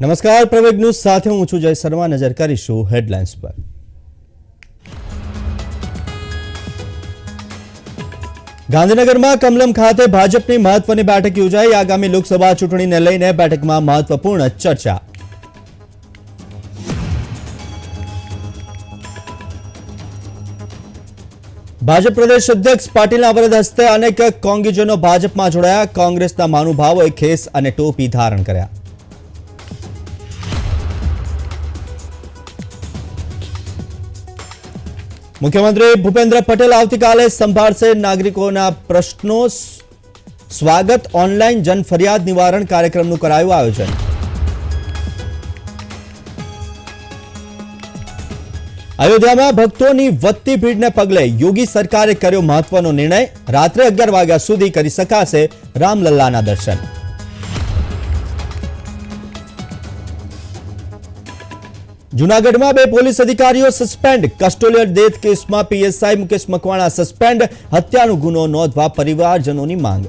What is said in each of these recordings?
નમસ્કાર, પ્રવેગ ન્યૂઝ સાથે હું છું જય શર્મા. નજર કરીશું હેડલાઇન્સ પર. ગાંધીનગરમાં કમલમ ખાતે ભાજપની મહત્વની બેઠક યોજાઈ. આગામી લોકસભા ચૂંટણીને લઈને બેઠકમાં મહત્વપૂર્ણ ચર્ચા. ભાજપ પ્રદેશ અધ્યક્ષ પાટીલના વરદ હસ્તે અનેક કોંગીજનો ભાજપમાં જોડાયા. કોંગ્રેસના મહાનુભાવોએ ખેસ અને ટોપી ધારણ કર્યા. મુખ્યમંત્રી ભૂપેન્દ્ર પટેલ આવતીકાલે સંભાળશે નાગરિકોના પ્રશ્નો. સ્વાગત ઓનલાઈન જનફરિયાદ નિવારણ કાર્યક્રમનું કરાયું આયોજન. અયોધ્યામાં ભક્તોની વધતી ભીડને પગલે યોગી સરકારે કર્યો મહત્વનો નિર્ણય. રાત્રે અગિયાર વાગ્યા સુધી કરી શકાશે રામલલ્લાના દર્શન. જૂનાગઢમાં બે પોલીસ અધિકારીઓ સસ્પેન્ડ કસ્ટોલિયર ડેથ કેસમાં પીએસઆઈ મુકેશ મકવાણા સસ્પેન્ડ હત્યાનો ગુનો નોંધવા પરિવારજનોની માંગ.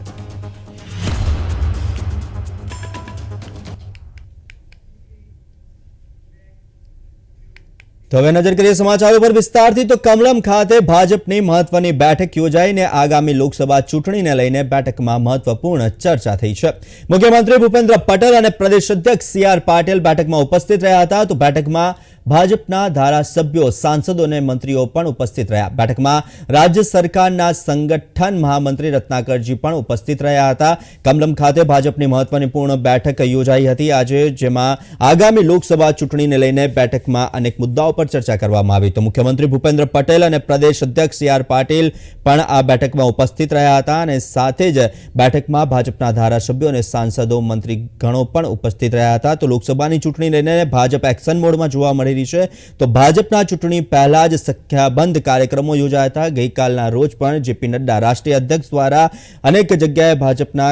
તો હવે નજર કરીએ સમાચારો પર વિસ્તારથી તો કમલમ ખાતે ભાજપની મહત્વની બેઠક યોજાઈને આગામી લોકસભા ચૂંટણીને લઈને બેઠકમાં મહત્વપૂર્ણ ચર્ચા થઈ છે. મુખ્યમંત્રી ભૂપેન્દ્ર પટેલ અને પ્રદેશ અધ્યક્ષ સી આર પાટીલ બેઠકમાં ઉપસ્થિત રહ્યા હતા. તો બેઠકમાં ભાજપના ધારાસભ્યો, સાંસદો અને મંત્રીઓ પણ ઉપસ્થિત રહ્યા. બેઠકમાં રાજ્ય સરકારના સંગઠન મહામંત્રી રત્નાકરજી પણ ઉપસ્થિત રહ્યા હતા. કમલમ ખાતે ભાજપની મહત્વની પૂર્ણ બેઠક યોજાઈ હતી. આજે જેમાં આગામી લોકસભા ચૂંટણીને લઈને બેઠકમાં અનેક મુદ્દાઓ પર ચર્ચા કરવામાં આવી. તો મુખ્યમંત્રી ભૂપેન્દ્ર પટેલ અને પ્રદેશ અધ્યક્ષ સી આર પાટીલ પણ આ બેઠકમાં ઉપસ્થિત રહ્યા હતા અને સાથે જ બેઠકમાં ભાજપના ધારાસભ્યો અને સાંસદો મંત્રી ગણો પણ ઉપસ્થિત રહ્યા હતા. તો લોકસભાની ચૂંટણી લઈને ભાજપ એક્શન મોડમાં જોવા મળી રહી છે. તો ભાજપના ચૂંટણી પહેલા જ સંખ્યાબંધ કાર્યક્રમો યોજાયા હતા. ગઈકાલના રોજ પણ જેપી નડ્ડા રાષ્ટ્રીય અધ્યક્ષ દ્વારા અનેક જગ્યાએ ભાજપના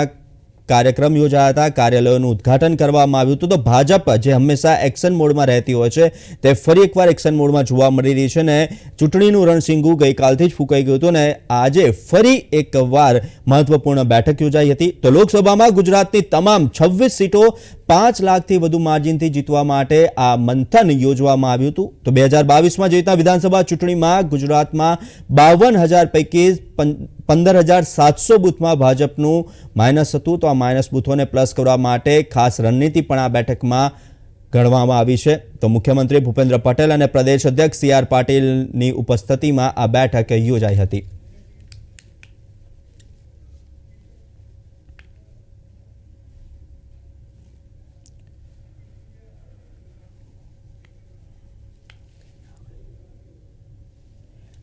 કાર્યક્રમ યોજાયા હતા. કાર્યાલયોનું ઉદ્ઘાટન કરવામાં આવ્યું હતું. તો ભાજપ જે હંમેશા એક્શન મોડમાં રહેતી હોય છે, તે ફરી એકવાર એક્શન મોડમાં જોવા મળી રહી છે ને ચૂંટણીનું રણસિંગુ ગઈકાલથી જ ફૂંકાઈ ગયું હતું ને આજે ફરી એકવાર મહત્વપૂર્ણ બેઠક યોજાઈ હતી. તો લોકસભામાં ગુજરાતની તમામ છવ્વીસ સીટો પાંચ લાખથી વધુ માર્જિનથી જીતવા માટે આ મંથન યોજવામાં આવ્યું હતું. તો બે હજાર બાવીસમાં જે રીતના વિધાનસભા ચૂંટણીમાં ગુજરાતમાં બાવન હજાર પૈકી પંદર હજાર સાતસો બૂથમાં ભાજપનું માઇનસ હતું. તો આ માઇનસ બૂથોને પ્લસ કરવા માટે ખાસ રણનીતિ પણ આ બેઠકમાં ગણવામાં આવી છે. તો મુખ્યમંત્રી ભૂપેન્દ્ર પટેલ અને પ્રદેશ અધ્યક્ષ સી આર પાટીલની ઉપસ્થિતિમાં આ બેઠક યોજાઈ હતી.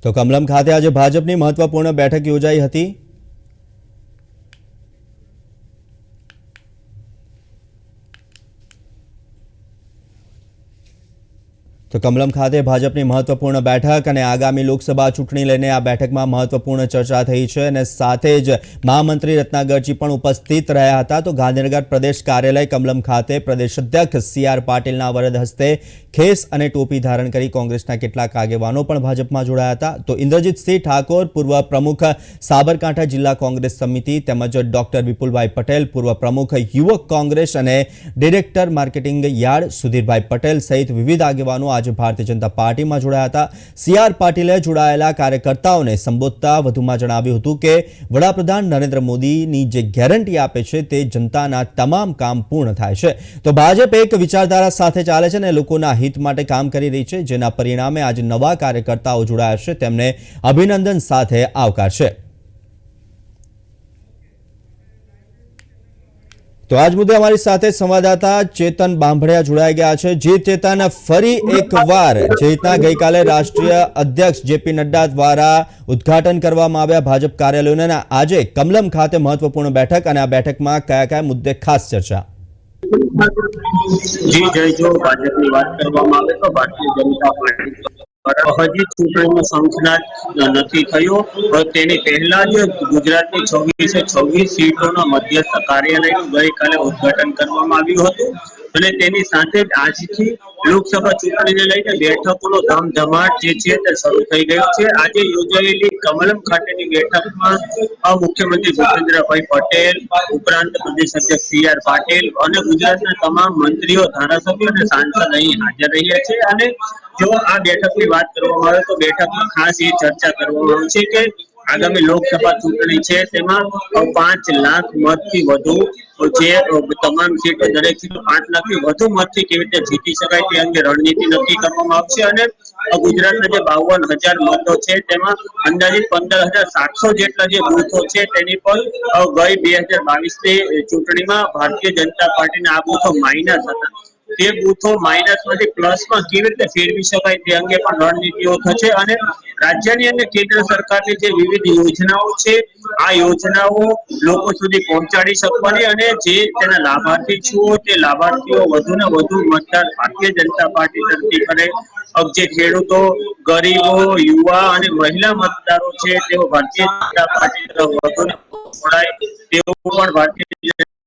તો કમલમ ખાતે આજે ભાજપની મહત્વપૂર્ણ બેઠક યોજાઈ હતી. તો કમલમ ખાતે ભાજપની મહત્વપૂર્ણ બેઠક અને આગામી લોકસભા ચૂંટણી લઈને આ બેઠકમાં મહત્વપૂર્ણ ચર્ચા થઈ છે અને સાથે જ મહામંત્રી રત્નાગરજી પણ ઉપસ્થિત રહ્યા હતા. તો ગાંધીનગર પ્રદેશ કાર્યાલય કમલમ ખાતે પ્રદેશ અધ્યક્ષ સી આર પાટીલના વરદ હસ્તે ખેસ અને ટોપી ધારણ કરી કોંગ્રેસના કેટલાક આગેવાનો પણ ભાજપમાં જોડાયા હતા. તો ઇન્દ્રજીતસિંહ ઠાકોર, પૂર્વ પ્રમુખ સાબરકાંઠા જિલ્લા કોંગ્રેસ સમિતિ તેમજ ડોક્ટર વિપુલભાઈ પટેલ, પૂર્વ પ્રમુખ યુવક કોંગ્રેસ અને director marketing yard Sudhirbhai Patel સહિત વિવિધ આગેવાનો આજે ભારતીય જનતા પાર્ટીમાં જોડાયા હતા. સી આર પાટીલે જોડાયેલા કાર્યકર્તાઓને સંબોધતા વધુમાં જણાવ્યું હતું કે, વડાપ્રધાન નરેન્દ્ર મોદીની જે ગેરંટી આપે છે તે જનતાના તમામ કામ પૂર્ણ થાય છે. તો ભાજપ એક વિચારધારા સાથે ચાલે છે અને લોકોના હિત માટે કામ કરી રહી છે, જેના પરિણામે આજે નવા કાર્યકર્તાઓ જોડાયા છે, તેમને અભિનંદન સાથે આવકારશે તો આજ મુદ્દે અમારી સાથે સંવાદદાતા ચેતન બાંભડિયા જોડાઈ ગયા છે. જે ચેતન, ફરી એકવાર જે રીતના ગઈકાલે રાષ્ટ્રીય અધ્યક્ષ જેપી નડ્ડા દ્વારા ઉદ્ઘાટન કરવામાં આવ્યા ભાજપ કાર્યાલયોને આજે કમલમ ખાતે મહત્વપૂર્ણ બેઠક અને આ બેઠકમાં કયા કયા મુદ્દે ખાસ ચર્ચા? જી, જય જો ભાજપની વાત કરવામાં આવે તો ભારતીય જનતા પાર્ટી હજી ચૂંટણીનો સંખનાદ નથી થયો તેની પહેલા જ ગુજરાતની છવ્વીસે છવ્વીસ સીટોના મધ્યસ્થ કાર્યાલયનું ગઈકાલે ઉદઘાટન કરવામાં આવ્યું હતું. અને તેની સાથે જ આજથી લોકસભા ચૂંટણીને લઈને બેઠકોનો ધમધમાટ જે છે તે શરૂ થઈ ગયો છે. આજે યોજાયેલી કમલમ ખાતેની બેઠકમાં મુખ્યમંત્રી ભૂપેન્દ્રભાઈ પટેલ, ઉપરાંત પ્રદેશ અધ્યક્ષ સી આર પાટીલ અને ગુજરાતના તમામ મંત્રીઓ, ધારાસભ્યો અને સાંસદ અહીં હાજર રહ્યા છે. અને જો આ બેઠકની વાત કરવામાં આવે તો બેઠકમાં ખાસ એ ચર્ચા કરવામાં આવી છે કે આગામી લોકસભા ચૂંટણી છે, તેમાં પાંચ લાખ મતથી વધુ જે તમામ સીટો દરેક સીટો પાંચ લાખથી વધુ મતથી કેવી રીતે જીતી શકાય તે અંગે રણનીતિ નક્કી કરવામાં આવશે અને ગુજરાતના જે બાવન હજાર મતો છે, તેમાં અંદાજિત પંદર હજાર સાતસો જેટલા જે બૂથો છે, તેની પર ગઈ બે હજાર બાવીસની ચૂંટણીમાં ભારતીય જનતા પાર્ટીના આ બૂથો માઇનસ હતા. તે બૂથો માઇનસમાંથી પ્લસમાં કેવી રીતે ફેરવી શકાય તે અંગે પણ રણનીતિઓ થશે અને રાજ્યની અને કેન્દ્ર સરકારની જે વિવિધ યોજનાઓ છે, આ યોજનાઓ લોકો સુધી પહોંચાડી શકવાની અને જે તેના લાભાર્થી છો તે લાભાર્થીઓ વધુ ને વધુ મતદાર ભારતીય જનતા પાર્ટી તરફથી કરે. જે ખેડૂતો, ગરીબો, યુવા અને મહિલા મતદારો છે, તેઓ ભારતીય જનતા પાર્ટી તરફ વધુ જોડાય. તેઓ પણ ભારતીય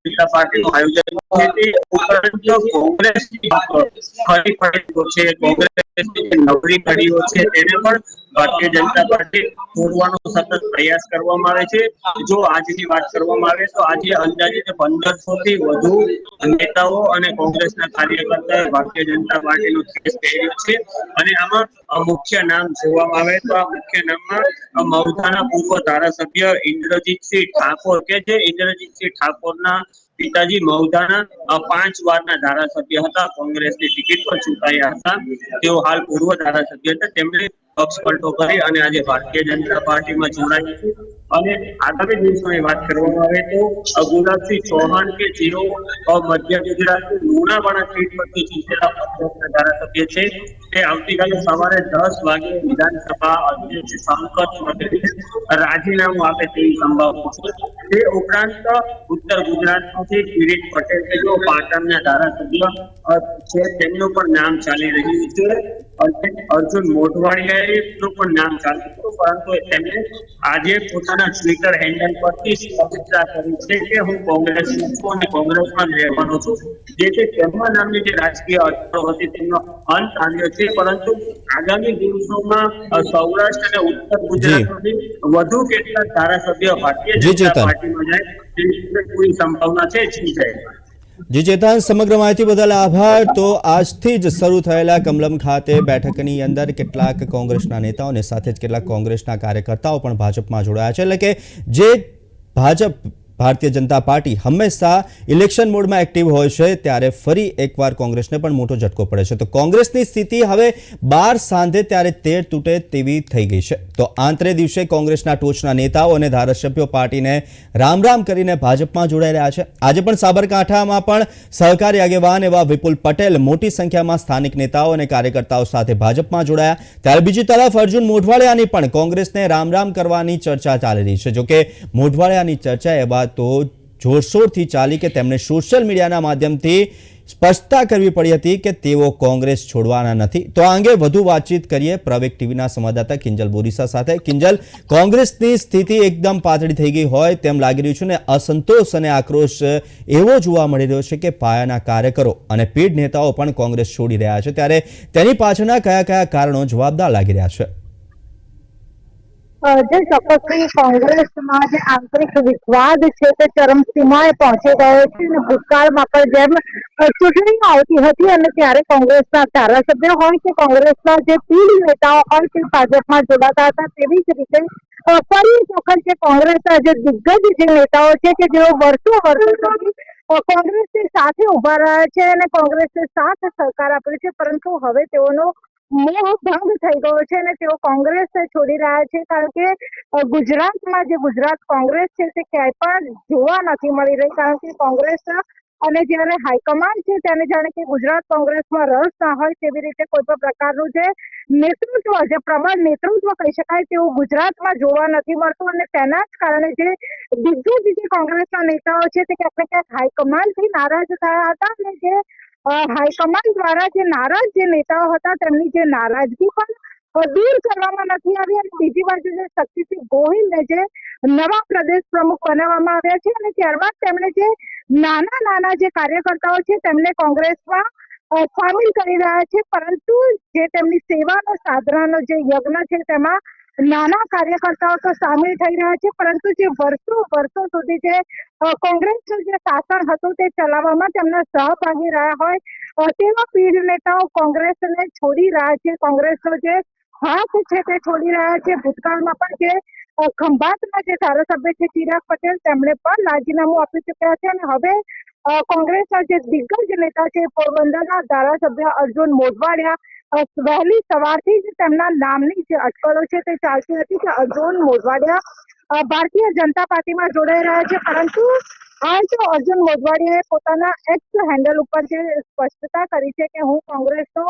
જનતા પાર્ટીનું આયોજન છે. કોંગ્રેસની ફરી ફરી છે. કોંગ્રેસની નબળી કડીઓ છે. તેને પણ ભારતીય જનતા પાર્ટી તોડવાનો સતત પ્રયાસ કરવામાં આવે છે. જો આજની વાત કરવામાં આવે તો આજે અંદાજિત પંદરસો થી વધુ નેતાઓ અને કોંગ્રેસના કાર્યકર્તાએ ભારતીય જનતા પાર્ટીનો ખેસ પહેર્યો છે. અને આમાં મુખ્ય નામ જોવામાં આવે તો આ મુખ્ય નામમાં મૌધાના મહુધાના પૂર્વ ધારાસભ્ય ઇન્દ્રજીતસિંહ ઠાકોર. કે જે ઇન્દ્રજીતસિંહ ઠાકોરના પિતાજી મહુધાણા પાંચ વારના ધારાસભ્ય હતા. કોંગ્રેસની ટિકિટ પર ચૂંટાયા હતા. તેઓ હાલ પૂર્વ ધારાસભ્ય હતા. તેમણે પક્ષ પલટો કરી અને આજે ભારતીય જનતા પાર્ટીમાં જોડાયા છે. અને આગામી દિવસોની વાત કરવામાં આવે તો ગુલાબસિંહ ચૌહાણ કે જેઓ મધ્ય ગુજરાતની લુણાવાડા સીટ પરથી જીતેલા કોંગ્રેસના ધારાસભ્ય છે તે આવતીકાલે સવારે દસ વાગે વિધાનસભા અધ્યક્ષ સંકટ માટે રાજીનામું આપે તેવી સંભાવના છે. તે ઉપરાંત ઉત્તર ગુજરાતમાંથી કિરીટ પટેલ કે પાટણના ધારાસભ્ય છે, તેમનું પણ નામ ચાલી રહ્યું છે. અર્જુન મોઢવાડિયાનું પણ નામ ચાલતું હતું પરંતુ તેમણે આજે પોતાના ટ્વિટર હેન્ડલ પરથી સ્પષ્ટતા કરી છે કે હું કોંગ્રેસ છું અને કોંગ્રેસમાં જ રહેવાનો છું. જેથી તેમના નામની જે રાજકીય અટકળો હતી તેમનો અંત આવ્યો છે પરંતુ આગામી દિવસોમાં સૌરાષ્ટ્ર અને ઉત્તર ગુજરાતમાંથી વધુ કેટલાક ધારાસભ્ય ભારતીય જનતા પાર્ટીમાં જાય તેવી પૂરી સંભાવના છે? જી જય જી ચેતન, સમગ્ર માહિતી બદલ આભાર. તો આજથી જ શરૂ થયેલા કમલમ ખાતે બેઠકની અંદર કેટલાક કોંગ્રેસના નેતાઓને સાથે જ કેટલાક કોંગ્રેસના કાર્યકર્તાઓ પણ ભાજપમાં જોડાયા છે. એટલે કે જે ભાજપ ભારતીય જનતા પાર્ટી હંમેશા ઇલેક્શન મોડમાં એક્ટિવ હોય છે, ત્યારે ફરી એકવાર કોંગ્રેસને પણ મોટો ઝટકો પડે છે. તો કોંગ્રેસની સ્થિતિ હવે બાર સાંધે ત્યારે તેર તૂટે તેવી થઈ ગઈ છે. તો આંતરે દિવસે કોંગ્રેસના ટોચના નેતાઓ અને ધારાસભ્યો પાર્ટીને રામ રામ કરીને ભાજપમાં જોડાઈ રહ્યા છે. આજે પણ સાબરકાંઠામાં પણ સહકારી આગેવાન એવા વિપુલ પટેલ મોટી સંખ્યામાં સ્થાનિક નેતાઓ અને કાર્યકર્તાઓ સાથે ભાજપમાં જોડાયા. ત્યારે બીજી તરફ અર્જુન મોઢવાડિયાની પણ કોંગ્રેસને રામ રામ કરવાની ચર્ચા ચાલી રહી છે. જોકે મોઢવાડિયાની ચર્ચા એવા તો જોરશોરથી ચાલી કે તેમણે સોશિયલ મીડિયાના માધ્યમથી સ્પષ્ટતા કરવી પડી હતી કે તેઓ કોંગ્રેસ છોડવાના નથી. તો આ અંગે વધુ વાતચીત કરીએ પ્રવેક ટીવીના સંવાદદાતા કિંજલ બોરીસા સાથે. કિંજલ, કોંગ્રેસની સ્થિતિ એકદમ પાતળી થઈ ગઈ હોય તેમ લાગી રહ્યું છે ને અસંતોષ અને આક્રોશ એવો જોવા મળી રહ્યો છે કે પાયાના કાર્યકરો અને પીઢ નેતાઓ પણ કોંગ્રેસ છોડી રહ્યા છે. ત્યારે તેની પાછળના કયા કયા કારણો જવાબદાર લાગી રહ્યા છે? જે ચોક્કસથી કોંગ્રેસમાં જે આંતરિક વિવાદ છે તે ચરમસીમાએ પહોંચી ગયો છે અને ભૂતકાળમાં પણ જેમ ચૂંટણી આવતી હતી અને ત્યારે કોંગ્રેસના ધારાસભ્યો હોય કે કોંગ્રેસના જે પીઢ નેતાઓ હોય તે ભાજપમાં જોડાતા હતા, તેવી જ રીતે ફરી વખત જે કોંગ્રેસના જે દિગ્ગજ જે નેતાઓ છે કે જેઓ વર્ષો વર્ષો કોંગ્રેસની સાથે ઊભા રહ્યા છે અને કોંગ્રેસને સાથ સહકાર આપ્યો છે, પરંતુ હવે તેઓનો મોહ ભંગ થઈ ગયો છે અને તેઓ કોંગ્રેસ છોડી રહ્યા છે કારણ કે ગુજરાતમાં જે ગુજરાત કોંગ્રેસ છે તે ક્યાંય પણ જોવા નથી મળી રહી કારણ કે કોંગ્રેસ અને જ્યારે હાઈકમાન્ડ છે તેને જાણે કે ગુજરાત કોંગ્રેસમાં રસ ના હોય તેવી રીતે કોઈ પણ પ્રકારનું જે નેતૃત્વ જે પ્રબળ નેતૃત્વ કહી શકાય તેવું ગુજરાતમાં જોવા નથી મળતું અને તેના જ કારણે જે દિગ્ગજ જે કોંગ્રેસના નેતાઓ છે તે ક્યાંક ને ક્યાંક હાઈકમાન્ડથી નારાજ થયા હતા અને જે હાઈકમાન્ડ દ્વારા જે નારાજ જે નેતાઓ હતા, તેમની જે નારાજગી પણ દૂર કરવામાં નથી આવી અને બીજી બાજુ જે શક્તિસિંહ ગોહિલને જે નવા પ્રદેશ પ્રમુખ બનાવવામાં આવ્યા છે અને ત્યારબાદ તેમણે જે નાના નાના જે કાર્યકર્તાઓ છે, તેમને કોંગ્રેસમાં સામેલ કરી રહ્યા છે, પરંતુ જે તેમની સેવાનો સાધનાનો જે યજ્ઞ છે, તેમાં નાના કાર્યકર્તાઓ તો સામેલ થઈ રહ્યા છે, પરંતુ જે વર્ષો વર્ષો સુધી જે કોંગ્રેસનું જે શાસન હતું તે ચલાવવામાં તેમના સહભાગી રહ્યા હોય તેવા પીઢ નેતાઓ કોંગ્રેસને છોડી રહ્યા છે. કોંગ્રેસનો જે હાથ છે તે છોડી રહ્યા છે. ભૂતકાળમાં પણ જે ખંભાતના જે ધારાસભ્ય છે ચિરાગ પટેલ તેમણે પણ રાજીનામું આપી ચૂક્યા છે અને હવે કોંગ્રેસના જે દિગ્ગજ નેતા છે પોરબંદરના ધારાસભ્ય અર્જુન મોઢવાડિયા વહેલી સવારથી જ તેમના નામની જે અટકળો છે તે ચાલતી હતી કે અર્જુન મોઢવાડિયા ભારતીય જનતા પાર્ટીમાં જોડાઈ રહ્યા છે. પરંતુ આજ અર્જુન મોઢવાડિયાએ પોતાના એક્સ હેન્ડલ ઉપર જે સ્પષ્ટતા કરી છે કે હું કોંગ્રેસનો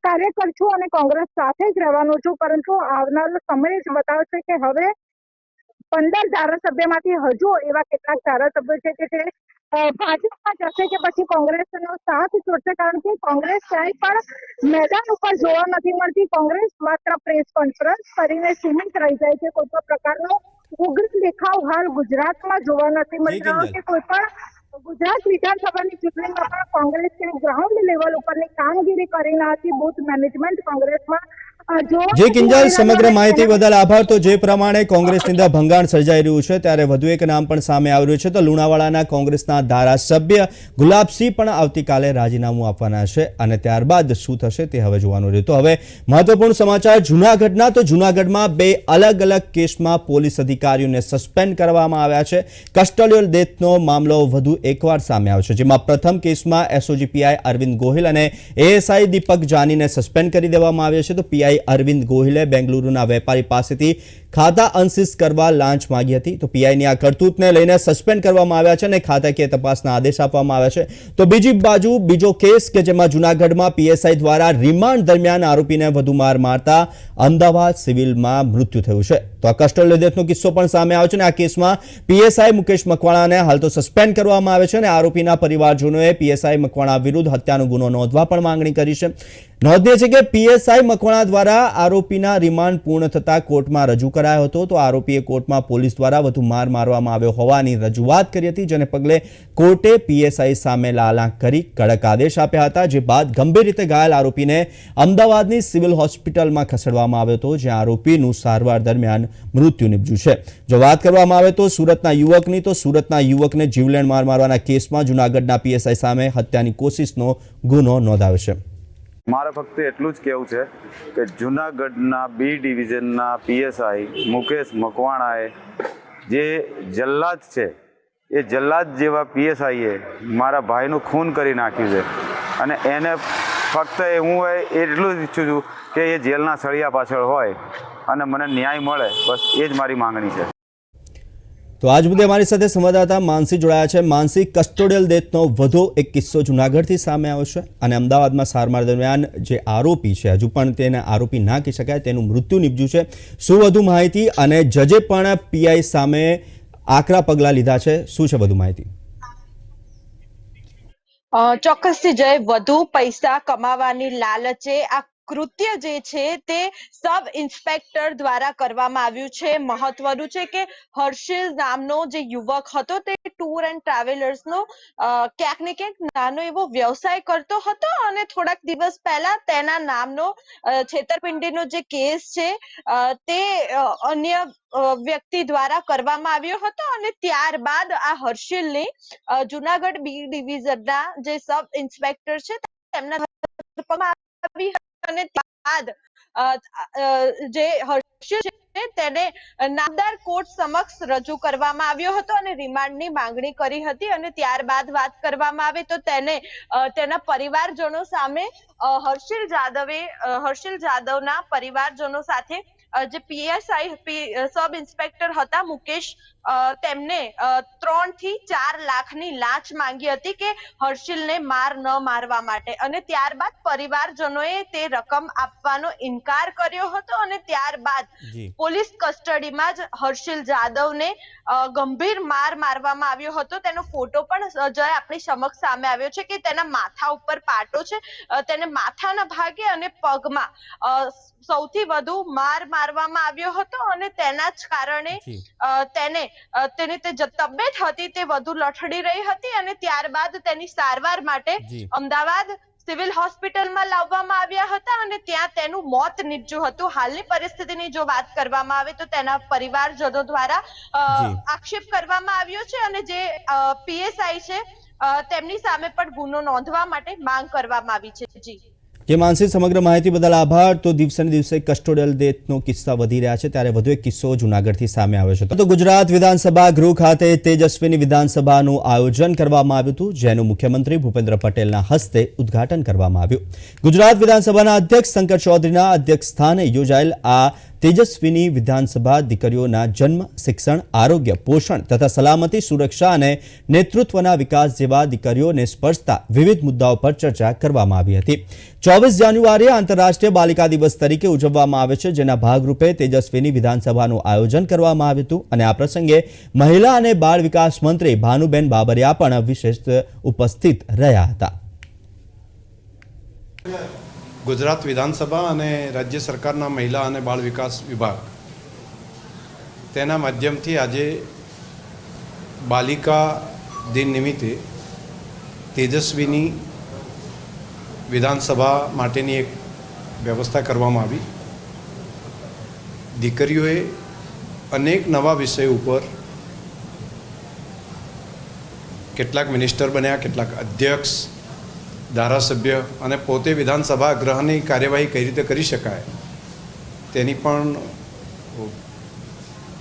કાર્યકર છું અને કોંગ્રેસ સાથે જ રહેવાનો છું, પરંતુ આવનારો સમય જ બતાવશે કે હવે પંદર ધારાસભ્યમાંથી હજુ એવા કેટલાક ધારાસભ્યો છે કે જે ભાજપમાં જશે કે પછી કોંગ્રેસનો સાથ છોડશે કારણ કે કોંગ્રેસ ક્યાંય પણ મેદાન ઉપર જોવા નથી મળતી. કોંગ્રેસ માત્ર પ્રેસ કોન્ફરન્સ કરીને સીમિત રહી જાય છે. કોઈ પણ પ્રકારનો ઉગ્ર દેખાવ હાલ ગુજરાતમાં જોવા નથી મળી રહ્યો કે કોઈ પણ ગુજરાત વિધાનસભાની ચૂંટણીમાં પણ કોંગ્રેસ કે ગ્રાઉન્ડ લેવલ ઉપરની કામગીરી કરી ન હતી. બુથ મેનેજમેન્ટ કોંગ્રેસમાં જે કિંજલ સમગ્ર માહિતી બદલ આભાર. તો જે પ્રમાણે કોંગ્રેસની અંદર ભંગાણ સર્જાઈ રહ્યું છે ત્યારે વધુ એક નામ પણ સામે આવી રહ્યું છે. તો લુણાવાડાના કોંગ્રેસના ધારાસભ્ય ગુલાબસિંહ પણ આવતીકાલે રાજીનામું આપવાના છે અને ત્યારબાદ શું થશે તે હવે જોવાનું રહ્યું. તો હવે મહત્વપૂર્ણ સમાચાર જૂનાગઢના તો જૂનાગઢમાં બે અલગ અલગ કેસમાં પોલીસ અધિકારીઓને સસ્પેન્ડ કરવામાં આવ્યા છે. કસ્ટોડિયલ ડેથનો મામલો વધુ એકવાર સામે આવ્યો છે જેમાં પ્રથમ કેસમાં એસઓજીપીઆઈ અરવિંદ ગોહિલ અને એએસઆઈ દીપક જાનીને સસ્પેન્ડ કરી દેવામાં આવ્યા છે. તો પીઆઈ અરવિંદ ગોહિલે બેંગલુરુના વેપારી પાસેથી ખાતા અનસીઝ કરવા લાંચ માંગી હતી. તો પીઆઈની આ કરતૂતને લઈને સસ્પેન્ડ કરવામાં આવ્યા છે અને ખાતાકીય તપાસના આદેશ આપવામાં આવ્યા છે. તો બીજી બાજુ, બીજો કેસ કે જેમાં જૂનાગઢમાં પીએસઆઈ દ્વારા રિમાન્ડ દરમિયાન આરોપીને વધુ માર મારતા અમદાવાદ સિવિલમાં મૃત્યુ થયું છે. તો આ કસ્ટોડિયલ ડેથનો કિસ્સો પણ સામે આવ્યો છે અને આ કેસમાં પીએસઆઈ મુકેશ મકવાણાને હાલ તો સસ્પેન્ડ કરવામાં આવે છે અને આરોપીના પરિવારજનોએ પીએસઆઈ મકવાણા વિરુદ્ધ હત્યાનો ગુનો નોંધવા પણ માંગણી કરી છે. નોંધનીય છે કે પીએસઆઈ મકવાણા દ્વારા આરોપીના રિમાન્ડ પૂર્ણ થતા કોર્ટમાં રજૂ કરાયો હતો, તો આરોપીએ કોર્ટમાં પોલીસ દ્વારા વધુ માર મારવામાં આવ્યો હોવાની રજૂઆત કરી હતી, જેને પગલે કોર્ટે પીએસઆઈ સામે લાલાંક કરી કડક આદેશ આપ્યા હતા, જે બાદ ગંભીર રીતે ઘાયલ આરોપીને અમદાવાદની સિવિલ હોસ્પિટલમાં ખસેડવામાં આવ્યો હતો, જ્યાં આરોપીનું સારવાર દરમિયાન મૃત્યુ નિપજ્યું છે. જો વાત કરવામાં આવે તો સુરતના યુવકની, તો સુરતના યુવકને જીવલેણ માર મારવાના કેસમાં જૂનાગઢના પીએસઆઈ સામે હત્યાની કોશિશનો ગુનો નોંધાયો છે. મારે ફક્ત એટલું જ કહેવું છે કે જુનાગઢના બી ડિવિઝનના પીએસઆઈ મુકેશ મકવાણાએ જે જલ્લાદ છે, એ જલ્લાદ જેવા પીએસઆઈએ મારા ભાઈનું ખૂન કરી નાખ્યું છે. અને એને ફક્ત એ હું એટલું જ ઈચ્છું છું કે એ જેલના સળિયા પાછળ હોય અને મને ન્યાય મળે, બસ એ જ મારી માંગણી છે. તો આજ મુદ્દે અમારી સાથે સંવાદદાતા માનસી જોડાયા છે. માનસી કસ્ટોડિયલ ડેથનો વધુ એક કિસ્સો જૂનાગઢથી સામે આવ્યો છે અને અમદાવાદમાં સારવાર દરમિયાન જે આરોપી છે, હજુ પણ તેને આરોપી ના કહી શકાય, તેનું મૃત્યુ નીપજ્યું છે. શું વધુ માહિતી અને જજે પણ પીઆઈ સામે આકરા પગલાં લીધા છે? શું છે વધુ માહિતી? ચોક્કસથી જય. વધુ પૈસા કમાવાની લાલચે આ કૃત્ય જે છે તે સબ ઇન્સ્પેક્ટર દ્વારા કરવામાં આવ્યું છે. મહત્વનું છે કે હર્ષિલ નામનો જે યુવક હતો તે ટૂર એન્ડ ટ્રાવેલર્સનો ક્યાંક ને ક્યાંક નાનો એવો વ્યવસાય કરતો હતો અને થોડાક દિવસ પહેલા તેના નામનો છેતરપિંડીનો જે કેસ છે તે અન્ય વ્યક્તિ દ્વારા કરવામાં આવ્યો હતો અને ત્યારબાદ આ હર્ષિલની જુનાગઢ બી ડિવિઝનના જે સબ ઇન્સ્પેક્ટર છે તેમના આવી અને ત્યારબાદ જે હર્ષિલ છે તેને નામદાર કોર્ટ સમક્ષ રજૂ કરવામાં આવ્યો હતો અને રિમાન્ડની માંગણી કરી હતી અને ત્યારબાદ વાત કરવામાં આવે તો તેને તેના પરિવારજનો સામે હર્ષિલ જાદવે હર્ષિલ જાદવના પરિવારજનો સાથે જે પીએસઆઈ સબ ઇન્સ્પેક્ટર હતા મુકેશ તેમને ત્રણથી ચાર લાખની લાંચ માંગી હતી કે હર્ષિલને માર ન મારવા માટે. અને ત્યારબાદ પરિવારજનોએ તે રકમ આપવાનો ઇનકાર કર્યો હતો અને ત્યારબાદ પોલીસ કસ્ટડીમાં જ હર્ષિલ જાદવને ગંભીર માર મારવામાં આવ્યો હતો. તેનો ફોટો પણ જય આપણી સમક્ષ સામે આવ્યો છે કે તેના માથા ઉપર પાટો છે. તેને માથાના ભાગે અને પગમાં સૌથી વધુ માર મારવામાં આવ્યો હતો અને તેના જ કારણે તેને તેની તે તબિયત હતી તે વધુ લથડી રહી હતી અને ત્યારબાદ તેની સારવાર માટે અમદાવાદ સિવિલ હોસ્પિટલમાં લાવવામાં આવ્યા હતા અને ત્યાં તેનું મોત નીપજ્યું હતું. હાલની પરિસ્થિતિની જો વાત કરવામાં આવે તો તેના પરિવારજનો દ્વારા આક્ષેપ કરવામાં આવ્યો છે અને જે પીએસઆઈ છે તેમની સામે પણ ગુનો નોંધવા માટે માંગ કરવામાં આવી છે. જી. જે માનસી સમગ્ર માહિતી બદલ આભાર. તો દિવસે દિવસે કસ્ટોડિયલ ડેથનો કિસ્સા વધી રહ્યા છે. ત્યારે વધુ એક કિસ્સો જુનાગઢથી સામે આવ્યો છે. તો ગુજરાત વિધાનસભા ગૃહ ખાતે તેજસ્વીની વિધાનસભાનું આયોજન કરવામાં આવ્યું હતું, જેનું મુખ્યમંત્રી ભૂપેન્દ્ર પટેલના હસ્તે ઉદ્ઘાટન કરવામાં આવ્યું. ગુજરાત વિધાનસભાના અધ્યક્ષ શંકર ચૌધરીના અધ્યક્ષ સ્થાને યોજાયેલ આ તેજસ્વીની વિધાનસભા દીકરીઓના જન્મ, શિક્ષણ, આરોગ્ય, પોષણ તથા સલામતી, સુરક્ષા અને નેતૃત્વના વિકાસ જેવા દીકરીઓને સ્પર્શતા વિવિધ મુદ્દાઓ પર ચર્ચા કરવામાં આવી હતી. ચોવીસ જાન્યુઆરીએ આંતરરાષ્ટ્રીય બાલિકા દિવસ તરીકે ઉજવવામાં આવે છે, જેના ભાગરૂપે તેજસ્વીની વિધાનસભાનું આયોજન કરવામાં આવ્યું હતું અને આ પ્રસંગે મહિલા અને બાળ વિકાસ મંત્રી ભાનુબેન બાબરિયા પણ વિશેષ ઉપસ્થિત રહ્યા હતા. ગુજરાત વિધાનસભા અને રાજ્ય સરકારના મહિલા અને બાળ વિકાસ વિભાગ. તેના માધ્યમથી આજે બાલિકા દિન નિમિત્તે તેજસ્વીની વિધાનસભા માટેની એક વ્યવસ્થા કરવામાં આવી. દીકરીઓએ અનેક નવા વિષય ઉપર કેટલાક મિનિસ્ટર બન્યા, કેટલાક અધ્યક્ષ ધારાસભ્ય અને પોતે વિધાનસભા ગ્રહની કાર્યવાહી કઈ રીતે કરી શકાય, તેની પણ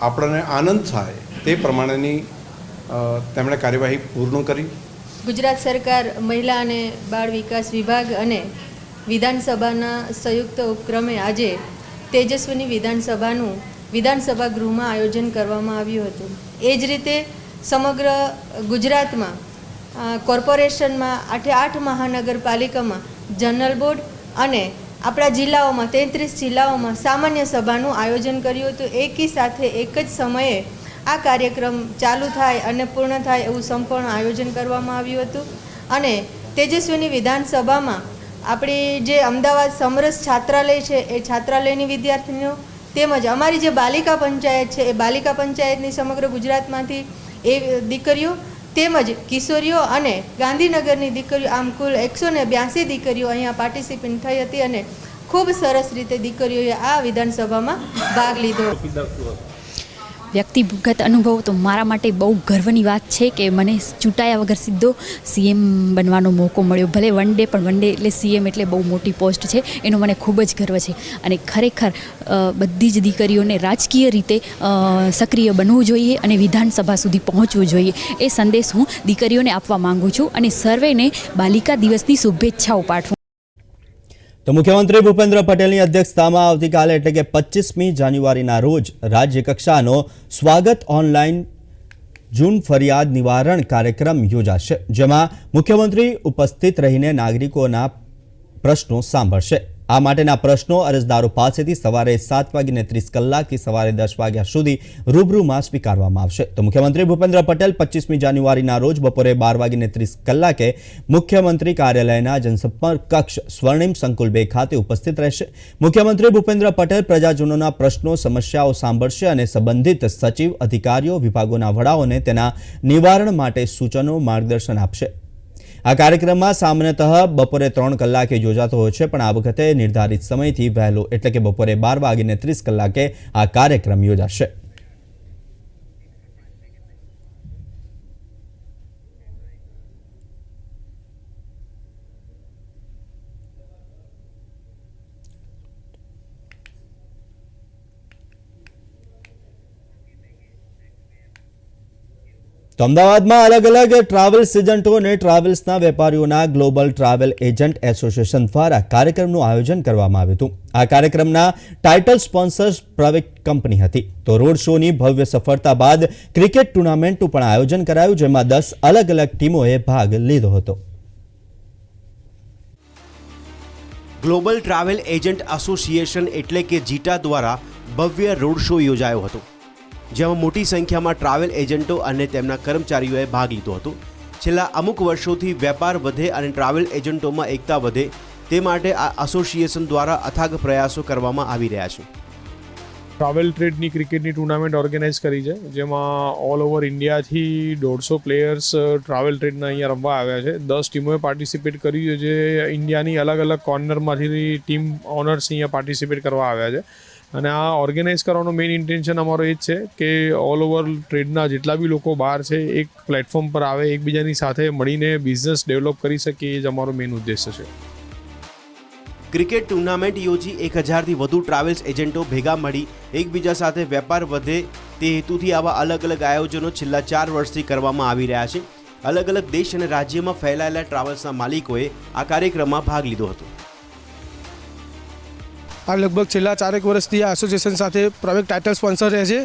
આપણને આનંદ થાય તે પ્રમાણેની તેમણે કાર્યવાહી પૂર્ણ કરી. ગુજરાત સરકાર મહિલા અને બાળ વિકાસ વિભાગ અને વિધાનસભાના સંયુક્ત ઉપક્રમે આજે તેજસ્વીની વિધાનસભાનું વિધાનસભા ગૃહમાં આયોજન કરવામાં આવ્યું હતું. એ જ રીતે સમગ્ર ગુજરાતમાં કોર્પોરેશનમાં આઠે આઠ મહાનગરપાલિકામાં જનરલ બોર્ડ અને આપણા જિલ્લાઓમાં તેત્રીસ જિલ્લાઓમાં સામાન્ય સભાનું આયોજન કર્યું હતું. એકી સાથે એક જ સમયે આ કાર્યક્રમ ચાલુ થાય અને પૂર્ણ થાય એવું સંપૂર્ણ આયોજન કરવામાં આવ્યું હતું. અને તેજસ્વીની વિધાનસભામાં આપણી જે અમદાવાદ સમરસ છાત્રાલય છે, એ છાત્રાલયની વિદ્યાર્થીનીઓ તેમજ અમારી જે બાલિકા પંચાયત છે, એ બાલિકા પંચાયતની સમગ્ર ગુજરાતમાંથી એ દીકરીઓ તેમજ કિશોરીઓ અને ગાંધીનગરની દીકરીઓ, આમ કુલ એકસો ને બ્યાસી દીકરીઓ અહીંયા પાર્ટિસિપેટ થઈ હતી અને ખૂબ સરસ રીતે દીકરીઓએ આ વિધાનસભામાં ભાગ લીધો. વ્યક્તિગત અનુભવ તો મારા માટે બહુ ગર્વની વાત છે કે મને ચૂંટાયા વગર સીધો સીએમ બનવાનો મોકો મળ્યો. ભલે વન ડે પણ વન ડે એટલે સીએમ એટલે બહુ મોટી પોસ્ટ છે, એનો મને ખૂબ જ ગર્વ છે. અને ખરેખર બધી જ દીકરીઓને રાજકીય રીતે સક્રિય બનવું જોઈએ અને વિધાનસભા સુધી પહોંચવું જોઈએ. એ સંદેશ હું દીકરીઓને આપવા માંગુ છું અને સર્વેને બાલિકા દિવસની શુભેચ્છાઓ પાઠવું તો મુખ્યમંત્રી ભૂપેન્દ્ર પટેલની અધ્યક્ષતામાં આવતીકાલે એટલે કે પચીસમી જાન્યુઆરીના રોજ રાજ્ય કક્ષાનો સ્વાગત ઓનલાઈન જૂન ફરિયાદ નિવારણ કાર્યક્રમ યોજાશે, જેમાં મુખ્યમંત્રી ઉપસ્થિત રહીને નાગરિકોના પ્રશ્નો સાંભળશે. આ માટેના પ્રશ્નો અરજદારો પાસેથી સવારે સાત વાગીને ત્રીસ કલાકથી સવારે દસ વાગ્યા સુધી રૂબરૂમાં સ્વીકારવામાં આવશે. તો મુખ્યમંત્રી ભૂપેન્દ્ર પટેલ પચીસમી જાન્યુઆરીના રોજ બપોરે બાર વાગીને ત્રીસ કલાકે મુખ્યમંત્રી કાર્યાલયના જનસંપર્ક કક્ષ સ્વર્ણિમ સંકુલ બે ખાતે ઉપસ્થિત રહેશે. મુખ્યમંત્રી ભૂપેન્દ્ર પટેલ પ્રજાજનોના પ્રશ્નો, સમસ્યાઓ સાંભળશે અને સંબંધિત સચિવ, અધિકારીઓ, વિભાગોના વડાઓને તેના નિવારણ માટે સૂચનો માર્ગદર્શન આપશે. આ કાર્યક્રમમાં સામાન્યતઃ બપોરે ત્રણ કલાકે યોજાતો હોય છે, પણ આ વખતે નિર્ધારિત સમયથી વહેલો, એટલે કે બપોરે બાર વાગીને ત્રીસ કલાકે આ કાર્યક્રમ યોજાશે. તો અમદાવાદમાં અલગ અલગ ટ્રાવેલ્સ એજન્ટો અને ટ્રાવેલ્સના વેપારીઓના ગ્લોબલ ટ્રાવેલ એજન્ટ એસોસિએશન દ્વારા કાર્યક્રમનું આયોજન કરવામાં આવ્યું હતું. આ કાર્યક્રમના ટાઇટલ સ્પોન્સર્સ પ્રાઇવેટ કંપની હતી. તો રોડ શોની ભવ્ય સફળતા બાદ ક્રિકેટ ટુર્નામેન્ટનું પણ આયોજન કરાયું, જેમાં દસ અલગ અલગ ટીમોએ ભાગ લીધો હતો. ગ્લોબલ ટ્રાવેલ એજન્ટ એસોસિએશન એટલે કે જીટા દ્વારા ભવ્ય રોડ શો યોજાયો હતો. જેમાં મોટી સંખ્યામાં ટ્રાવેલ એજન્ટો અને તેમના કર્મચારીઓએ ભાગ લીધો હતો. છેલ્લા અમુક વર્ષોથી વેપાર વધે અને ટ્રાવેલ એજન્ટોમાં એકતા વધે તે માટે આ એસોસિએશન દ્વારા અથાગ પ્રયાસો કરવામાં આવી રહ્યા છે. ટ્રાવેલ ટ્રેડની ક્રિકેટની ટુર્નામેન્ટ ઓર્ગેનાઇઝ કરી છે, જેમાં ઓલ ઓવર ઇન્ડિયાથી દોઢસો પ્લેયર્સ ટ્રાવેલ ટ્રેડના અહીંયા રમવા આવ્યા છે. દસ ટીમોએ પાર્ટિસિપેટ કર્યું છે. જે ઇન્ડિયાની અલગ અલગ કોર્નરમાંથી ટીમ ઓનર્સ અહીંયા પાર્ટિસિપેટ કરવા આવ્યા છે. અને આ ઓર્ગેનાઇઝ કરવાનો મેઇન ઇન્ટેન્શન અમારો એ જ છે કે ઓલ ઓવર ટ્રેડના જેટલા બી લોકો બહાર છે, એક પ્લેટફોર્મ પર આવે, એકબીજાની સાથે મળીને બિઝનેસ ડેવલપ કરી શકીએ એ જ અમારો મેઇન ઉદ્દેશ્ય છે. ક્રિકેટ ટુર્નામેન્ટ યોજી એક હજારથી વધુ ટ્રાવેલ્સ એજન્ટો ભેગા મળી એકબીજા સાથે વેપાર વધે તે હેતુથી આવા અલગ અલગ આયોજનો છેલ્લા ચાર વર્ષથી કરવામાં આવી રહ્યા છે. અલગ અલગ દેશ અને રાજ્યમાં ફેલાયેલા ટ્રાવેલ્સના માલિકોએ આ કાર્યક્રમમાં ભાગ લીધો હતો. આ લગભગ છેલ્લા ચારેક વર્ષથી આ એસોસિએશન સાથે પ્રાઇવેટ ટાઇટલ સ્પોન્સર રહે છે.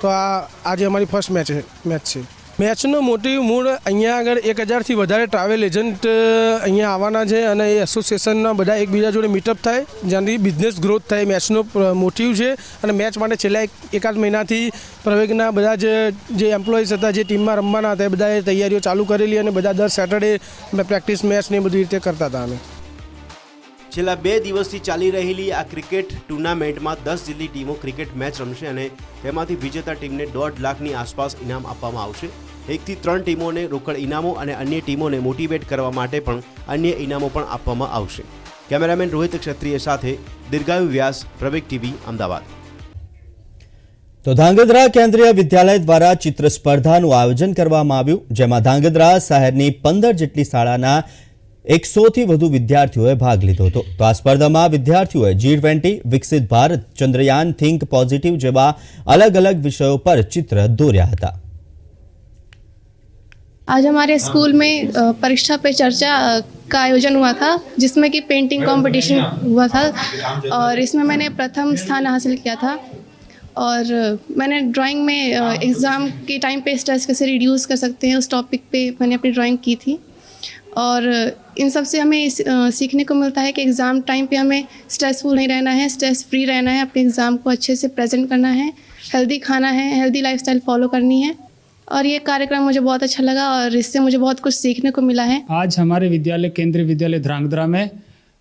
તો આ આજે અમારી ફર્સ્ટ મેચ મેચ છે. મેચનો મોટી મૂળ અહીંયા આગળ એક હજારથી વધારે ટ્રાવેલ એજન્ટ અહીંયા આવવાના છે અને એ એસોસિએશનના બધા એકબીજા જોડે મીટઅપ થાય, જ્યાંથી બિઝનેસ ગ્રોથ થાય મેચનો મોટિવ છે. અને મેચ માટે છેલ્લા એક, એકાદ મહિનાથી પ્રવેગના બધા જ એમ્પ્લોઈઝ હતા, જે ટીમમાં રમવાના હતા, એ બધાએ તૈયારીઓ ચાલુ કરેલી અને બધા દર સેટરડે પ્રેક્ટિસ મેચ ને બધી રીતે કરતા હતા અમે. છેલ્લા બે દિવસથી ચાલી રહેલી આ ક્રિકેટ ટુર્નામેન્ટમાં દસ જેટલી ટીમો ક્રિકેટ મેચ રમશે અને તેમાંથી વિજેતા ટીમને દોઢ લાખની આસપાસ ઇનામ આપવામાં આવશે. એકથી ત્રણ ટીમોને રોકડ ઇનામો અને અન્ય ટીમોને મોટિવેટ કરવા માટે પણ અન્ય ઇનામો પણ આપવામાં આવશે. કેમેરામેન રોહિત ક્ષત્રિય સાથે દીર્ઘાયુ વ્યાસ પ્રવેક ટીવી, અમદાવાદ. તો ધાંગધ્રા કેન્દ્રીય વિદ્યાલય દ્વારા ચિત્ર સ્પર્ધાનું આયોજન કરવામાં આવ્યું, જેમાં ધાંગધ્રા શહેરની પંદર જેટલી શાળાના એકસોથી વધુ વિદ્યાર્થીઓએ ભાગ લીધો હતો તો આ સ્પર્ધામાં વિદ્યાર્થીઓએ જી ટ્વેન્ટી વિકસિત ભારત ચંદ્રયાન થિંક પોઝિટિવ જેવા અલગ અલગ વિષયો પર ચિત્ર દોર્યા હતા आज हमारे स्कूल में अ, परीक्षा पे चर्चा अ, का आयोजन हुआ था जिसमें कि पेंटिंग कंपटीशन हुआ था और इसमें मैंने प्रथम स्थान हासिल किया था और अ, मैंने ड्राइंग में एग्ज़ाम के टाइम पे स्ट्रेस कैसे रिड्यूस कर सकते हैं उस टॉपिक पे मैंने अपनी ड्राइंग की थी और इन सबसे हमें सीखने को मिलता है कि एग्ज़ाम टाइम पे हमें स्ट्रेसफुल नहीं रहना है स्ट्रेस फ्री रहना है, अपने एग्ज़ाम को अच्छे से प्रेजेंट करना है हेल्दी खाना है हेल्दी लाइफस्टाइल फॉलो करनी है। और ये कार्यक्रम मुझे बहुत अच्छा लगा और इससे मुझे बहुत कुछ सीखने को मिला है। आज हमारे विद्यालय, केंद्रीय विद्यालय ध्रांगध्रा में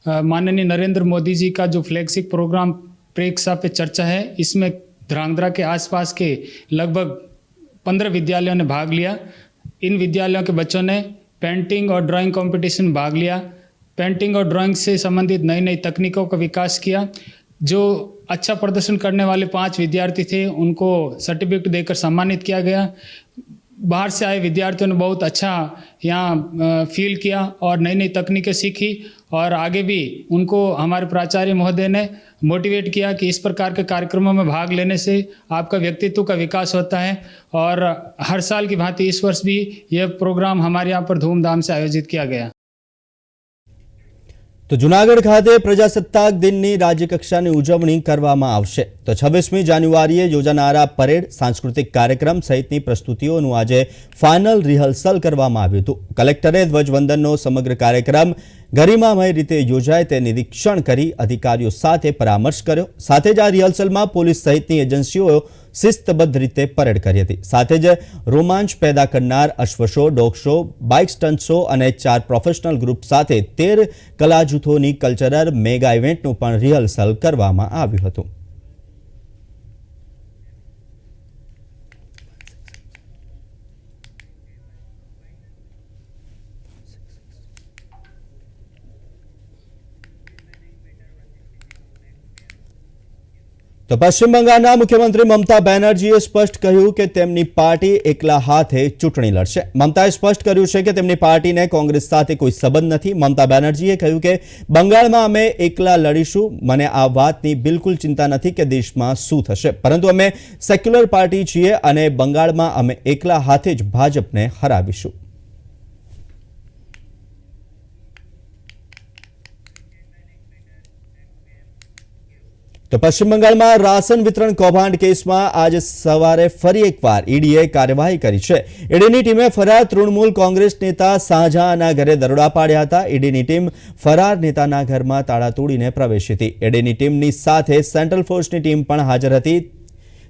माननीय नरेंद्र मोदी जी का जो फ्लैगशिप प्रोग्राम परीक्षा पे चर्चा है, इसमें ध्रांगध्रा के आसपास के लगभग पंद्रह विद्यालयों ने भाग लिया। इन विद्यालयों के बच्चों ने पेंटिंग और ड्राइंग कंपटीशन भाग लिया। पेंटिंग और ड्राइंग से संबंधित नई नई तकनीकों का विकास किया। जो अच्छा प्रदर्शन करने वाले पाँच विद्यार्थी थे, उनको सर्टिफिकेट देकर सम्मानित किया गया। बाहर से आए विद्यार्थियों ने बहुत अच्छा यहाँ फील किया और नई नई तकनीकें सीखी। और आगे भी उनको हमारे प्राचार्य महोदय ने मोटिवेट किया कि इस प्रकार के कार्यक्रमों में भाग लेने से आपका व्यक्तित्व का विकास होता है और हर साल की भांति इस वर्ष भी यह प्रोग्राम हमारे यहाँ पर धूमधाम से आयोजित किया गया તો જુનાગઢ ખાતે પ્રજાસત્તાક દિનની રાજ્યકક્ષાની ઉજવણી કરવામાં આવશે તો છવ્વીસમી જાન્યુઆરીએ યોજાનારા પરેડ સાંસ્કૃતિક કાર્યક્રમ સહિતની પ્રસ્તુતિઓનું આજે ફાઇનલ રિહર્સલ કરવામાં આવ્યું હતું કલેક્ટરે ધ્વજવંદનનો સમગ્ર કાર્યક્રમ ગરિમામય રીતે યોજાય તે નિરીક્ષણ કરી અધિકારીઓ સાથે પરામર્શ કર્યો. સાથે જ આ રિહર્સલમાં પોલીસ સહિતની એજન્સીઓ શિસ્તબદ્ધ રીતે પરેડ કરી હતી. સાથે જ રોમાંચ પેદા કરનાર અશ્વ show dog show bike stunt show અને ચાર પ્રોફેશનલ ગ્રુપ સાથે તેર કલા જૂથોની કલ્ચરલ મેગા ઇવેન્ટનું પણ રિહર્સલ કરવામાં આવ્યું હતું. તો પશ્ચિમ બંગાળના મુખ્યમંત્રી મમતા બેનર્જીએ સ્પષ્ટ કહ્યું કે તેમની પાર્ટી એકલા હાથે ચૂંટણી લડશે. મમતાએ સ્પષ્ટ કર્યું છે કે તેમની પાર્ટીને કોંગ્રેસ સાથે કોઈ સંબંધ નથી. મમતા બેનર્જીએ કહ્યું કે, બંગાળમાં અમે એકલા લડીશું. મને આ વાતની બિલકુલ ચિંતા નથી કે દેશમાં શું થશે. પરંતુ અમે સેક્યુલર પાર્ટી છીએ અને બંગાળમાં અમે એકલા હાથે જ ભાજપને હરાવીશું. તો પશ્ચિમ બંગાળમાં રાશન વિતરણ કૌભાંડ કેસમાં આજે સવારે ફરી એકવાર ઈડીએ કાર્યવાહી કરી છે. ઈડીની ટીમે ફરાર તૃણમૂલ કોંગ્રેસ નેતા શાહજહાંના ઘરે દરોડા પાડ્યા હતા. ઈડીની ટીમ ફરાર નેતાના ઘરમાં તાળા તોડીને પ્રવેશી હતી. ઈડીની ટીમની સાથે સેન્ટ્રલ ફોર્સની ટીમ પણ હાજર હતી.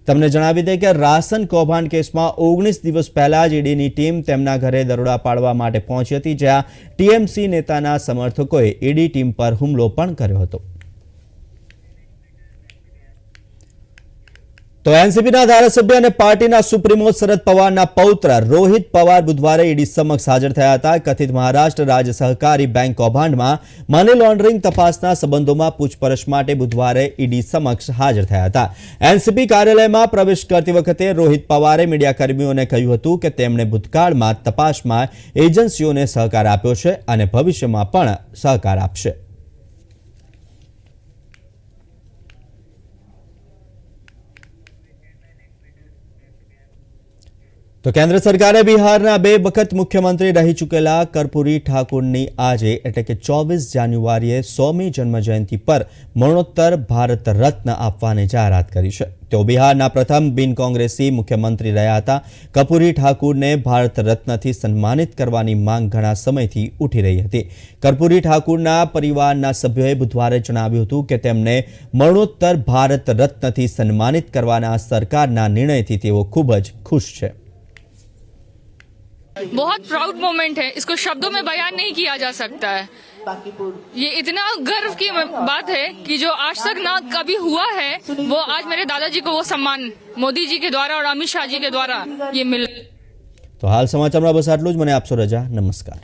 તમને જણાવી દે કે રાશન કૌભાંડ કેસમાં ઓગણીસ દિવસ પહેલા જ ઈડીની ટીમ તેમના ઘરે દરોડા પાડવા માટે પહોંચી હતી, જ્યાં ટીએમસી નેતાના સમર્થકોએ ઈડી ટીમ પર હુમલો પણ કર્યો હતો. તો એનસીપીના ધારાસભ્ય અને પાર્ટીના સુપ્રીમો શરદ પવારના પૌત્ર રોહિત પવાર બુધવારે ઈડી સમક્ષ હાજર થયા હતા. કથિત મહારાષ્ટ્ર રાજ્ય સહકારી બેંક કૌભાંડમાં મની લોન્ડરિંગ તપાસના સંબંધોમાં પૂછપરછ માટે બુધવારે ઈડી સમક્ષ હાજર થયા હતા. એનસીપી કાર્યાલયમાં પ્રવેશ કરતી વખતે રોહિત પવારે મીડિયાકર્મીઓને કહ્યું હતું કે તેમણે ભૂતકાળમાં તપાસમાં એજન્સીઓને સહકાર આપ્યો છે અને ભવિષ્યમાં પણ સહકાર આપશે. તો કેન્દ્ર સરકારે બિહારના બે વખત મુખ્યમંત્રી રહી ચૂકેલા કર્પૂરી ઠાકુરની આજે એટલે કે ચોવીસ જાન્યુઆરીએ સોમી જન્મજયંતિ પર મરણોત્તર ભારત રત્ન આપવાની જાહેરાત કરી છે. તેઓ બિહારના પ્રથમ બિન કોંગ્રેસી મુખ્યમંત્રી રહ્યા હતા. કપૂરી ઠાકુરને ભારત રત્નથી સન્માનિત કરવાની માંગ ઘણા સમયથી ઉઠી રહી હતી. કર્પૂરી ઠાકુરના પરિવારના સભ્યોએ બુધવારે જણાવ્યું હતું કે તેમને મરણોત્તર ભારત રત્નથી સન્માનિત કરવાના સરકારના નિર્ણયથી તેઓ ખૂબ જ ખુશ છે. बहुत प्राउड मोमेंट है इसको शब्दों में बयान नहीं किया जा सकता है ये इतना गर्व की बात है कि जो आज तक ना कभी हुआ है वो आज मेरे दादाजी को वो सम्मान मोदी जी के द्वारा और अमित शाह जी के द्वारा ये मिल તો હાલ સમાચારમાં બસ આટલું જ મને આપશો રજા નમસ્કાર